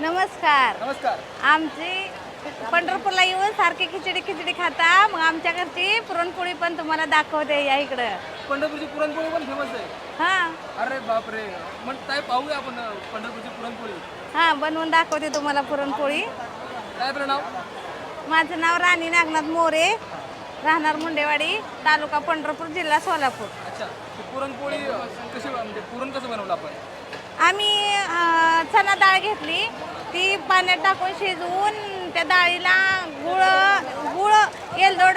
नमस्कार. नमस्कार. आमची पंढरपूरला येऊन सारखी खिचडी खिचडी खाता. मग आमच्या घरची पुरणपोळी पण तुम्हाला दाखवते या इकडं. पंढरपूरची पुरणपोळी पण फेमस आहे. हा. अरे बापरे. मग काय पाहूया आपण पंढरपूरची पुरणपोळी. हा बनवून दाखवते तुम्हाला पुरणपोळी. काय आपलं नाव? माझं नाव राणी नागनाथ मोरे. राहणार मुंडेवाडी तालुका पंढरपूर जिल्हा सोलापूर. अच्छा. ती पुरणपोळी कशी म्हणजे पुरण कसं बनवलं आपण? आम्ही अं, चणा डाळ घेतली. ती पाण्यात टाकून शिजवून त्या डाळीला गुळ गुळ येलदोड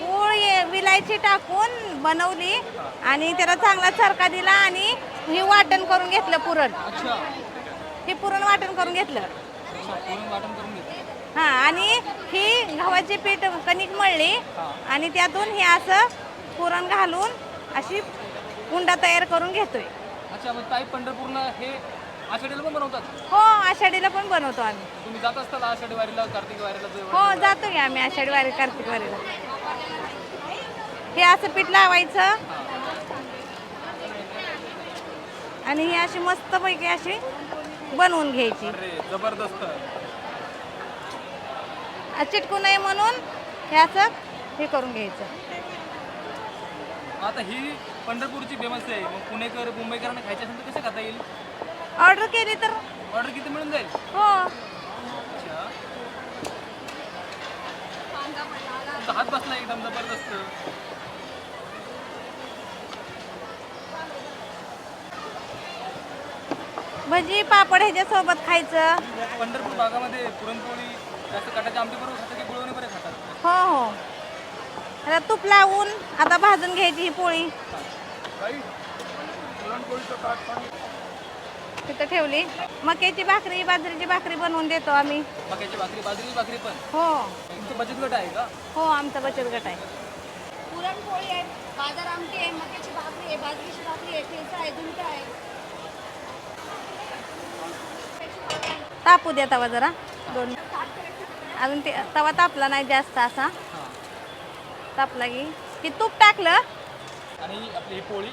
गुळ ये- विलायची टाकून बनवली आणि त्याला चांगला चरका दिला आणि हे वाटण करून घेतलं पुरण. अच्छा. हे पुरण वाटण करून घेतलं. अच्छा पुरण वाटण करून घेतलं. हां आणि ही गव्हाची पीठ कणिक मळली हां. आणि त्यातून हे असं पुरण घालून अशी उंडा तयार करून घेतोय. अच्छा मग ताई पंढरपूरला हे आषाढीला पण बनवतात? हो आषाढीला पण बनवतो आम्ही. तुम्ही जात असताल आषाढी वारीला कार्तिक वारीला हो जातो की आम्ही आषाढी वारी कार्तिक वारीला. हे असं पीठ लावायचं. आणि ही अशी मस्तपैकी अशी बनवून घ्यायची. अरे जबरदस्त. आ, चिटकू नये म्हणून हे असं हे करून घ्यायचं. आता ही पंढरपूरची फेमस आहे. मग पुणेकर मुंबईकरांना खायचे असेल तर कसे खाता येईल? ऑर्डर केली तर? ऑर्डर किती मिळून जाईल? हो. अच्छा. तुमचा हात बसला एकदम जबरदस्त. भजी पापड ह्याच्यासोबत खायचं. पंढरपूर भागामध्ये पुरणपोळी जास्त कटाच्या आमटी बरोबर खातात की गुळवणी बरे खातात? हो हो. आता तूप लावून आता भाजून घ्यायची ही पोळी. पुरणपोळीचं ताट पण तिथं ठेवली. मक्याची भाकरी बाजरीची भाकरी बनवून देतो आम्ही. मक्याची भाकरी बाजरीची भाकरी पण? हो. तुमचं बचत गट आहे का? हो आमचा बचत गट आहे. पुरणपोळी आहे बाजार आमटी आहे मक्याची भाकरी आहे बाजरीची भाकरी आहे ठेचा आहे झुणका आहे. तापू द्या तवा जरा. दोन. अजून ते तवा तापला नाही जास्त असा. तापला की. की तूप टाकलं. आणि आपली ही पोळी?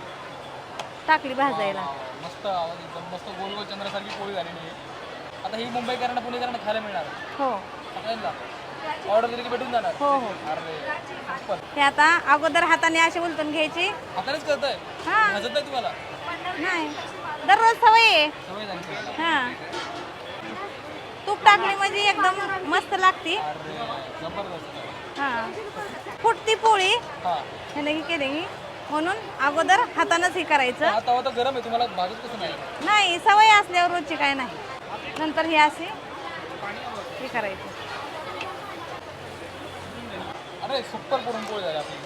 टाकली भाजायला. मस्त आवाज एकदम मस्त गोल गोल चंद्रासारखी पोळी झालेली आहे. आता ही मुंबईकरांना पुणेकरांना खायला मिळणार. हो. सगळ्यांना. ऑर्डर दिली की भेटून जाणार. हो हो. अरे हे आता अगोदर हाताने अशी उलटून घ्यायची. हातानेच करताय? हा. भाजत नाही तुम्हाला? नाही. दररोज सवय आहे. सवय झाली. हा. तूप टाकली म्हणजे एकदम मस्त लागती. अरे जबरदस्त. हा. फुटती पोळी. हा. ह्याने ही केली की म्हणून अगोदर हातानंच हे करायचं. तवा तर गरम आहे तुम्हाला भाजत कसं नाही नाही सवय असल्यावर रोजची काय नाही. नंतर हे असे हे करायचं. अरे सुपर पुरणपोळी झाली आपली.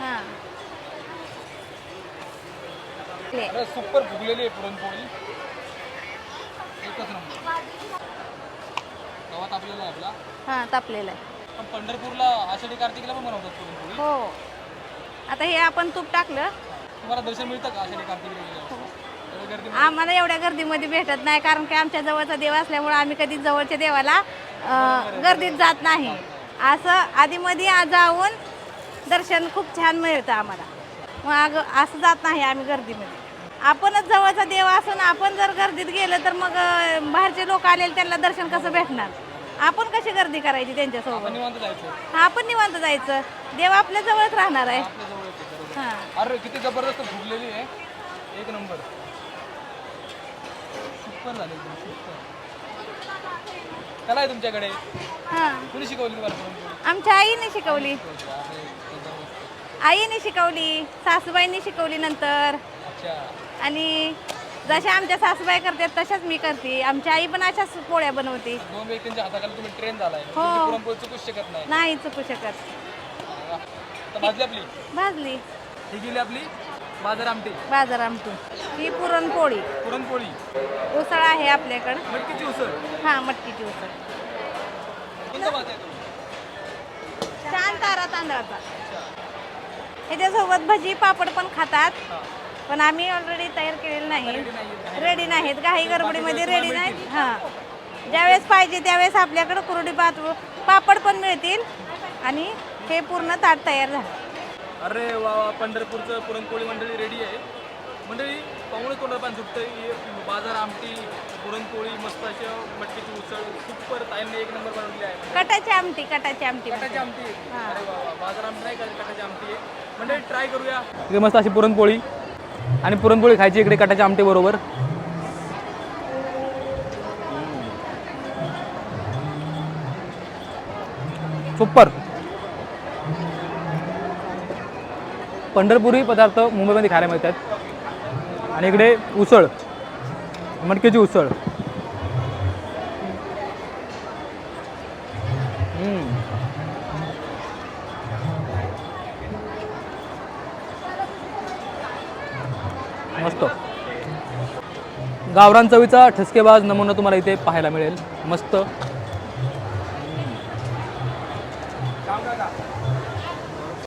हां. ले. अरे सुपर फुगलेली आहे पुरणपोळी एकच नंबर. तवा तापलेला आहे आपला. हां तापलेलं आहे. पण पंढरपूरला आषाढी कार्तिकीला पण बनवतात पुरणपोळी हो. आता हे आपण तूप टाकलं. तुम्हाला दर्शन मिळतं का आषाढी कार्तिकीला गेल्यावर? एवढी गर्दी आम्हाला एवढ्या गर्दीमध्ये भेटत नाही कारण की आमच्या जवळचा देव असल्यामुळे आम्ही कधी जवळच्या देवाला अं, गर्दीत जात नाही. असं आधीमध्ये आ- जाऊन दर्शन खूप छान मिळतं आम्हाला. मग असं जात नाही आम्ही गर्दीमध्ये. आपणच जवळचा देव असून आपण जर गर्दीत गेलं तर मग अं, बाहेरचे लोक आलेले त्यांना दर्शन कसं भेटणार? आपण कशी गर्दी करायची त्यांच्यासोबत? आपण निवांत जायचं. आपण निवांत जायचं. देव आपल्या जवळच राहणार आहे आपल्या जवळ येते बरोबर हां. अरे किती जबरदस्त फुगलेली आहे. एक नंबर. सुपर झाली एकदम सुपर. कला आहे तुमच्याकडे? हां. कुणी शिकवली तुम्हाला पुरणपोळी आमच्या आईने शिकवली. अरे, जबरदस्त. आईने शिकवली सासूबाईंनी शिकवली नंतर. अच्छा. आणि जशा आमच्या सासूबाई करतात तशाच मी करते. आमची आई पण अशाच पोळ्या बनवते. दोन व्यक्तींच्या हाताखाली तुम्ही ट्रेन झालाय. हो. तुमची पुरणपोळी चुकूच शकत नाही. नाही चुकू शकत. तर भाजली आपली? भाजली. ही गेली आपली बाजार आमटी बाजार आमटी ही पुरणपोळी. पुरणपोळी. उसळ आहे आपल्याकडं. मटकीची उसळ. हां मटकीची उसळ. कोणता भात आहे तो? छान तारा तांदळाचा. ह्याच्यासोबत भजी पापड पण खातात. पण आम्ही ऑलरेडी तयार केलेलं नाही. रेडी नाही रेडी नाहीत. काही गडबडीमध्ये रेडी नाहीत हां. ज्यावेळेस पाहिजे त्यावेळेस आपल्याकडं कुरडी पात पापड पण मिळतील. आणि हे पूर्ण ताट तयार झालं. अरे वा वा पंढरपूरचं पुरणपोळी मंडळी रेडी आहे. मंडळी पाहुणे तोंडात पाणी सुटतं बाजार आमटी पुरणपोळी मस्त अशी मटकीची उसळ. सुपर ताईंनी एक नंबर बनवली आहे. कटाची आमटी कटाची आमटी कटाची आमटी. हां. अरे वा वा. बाजार आमटी नाही करत कटाची आमटी आहे. म्हणजे ट्राय करूया. इकडे मस्त अशी पुरणपोळी. आणि पुरणपोळी खायची इकडे कटाच्या आमटी बरोबर. सुपर. पंढरपुरी पदार्थ मुंबईमध्ये खायला मिळतात. आणि इकडे उसळ मटकीची उसळ. मस्त. गावरान चवीचा ठसकेबाज नमुना तुम्हाला इथे पाहायला मिळेल. मस्त.